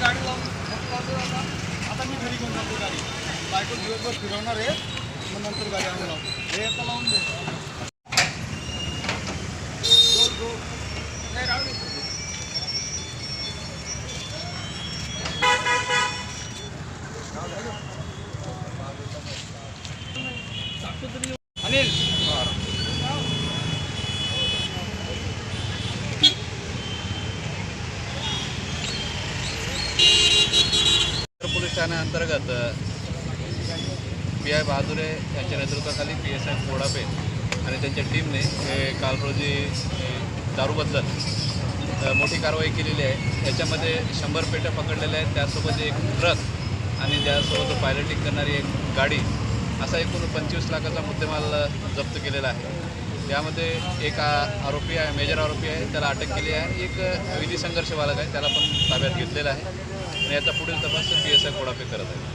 गाडी लावून आता. मी घरी घेऊन गाडी. बायको दिवसभर फिरवणार आहे. मग नंतर गाडी लावतो. हे आता लावून दे. नाही राहू दे. अनिल. अनुष्ठानाअंतर्गत पी आय बहादुरे यांच्या नेतृत्वाखाली पी एस आय कोडापे आणि त्यांच्या टीमने हे काल रोजी दारूबद्दल मोठी कारवाई केलेली आहे. याच्यामध्ये शंभर पेट्या पकडलेल्या आहेत. त्यासोबत एक ट्रक आणि त्यासोबत पायलटिंग करणारी एक गाडी असा एकूण पंचवीस लाखाचा मुद्देमाल जप्त केलेला आहे. त्यामध्ये एक आरोपी आहे मेजर आरोपी आहे त्याला अटक केली आहे. एक विधी संघर्ष बालक आहे त्याला पण ताब्यात घेतलेला आहे. आणि याचा पुढील तपास पी एस आय कोडापे करत आहे.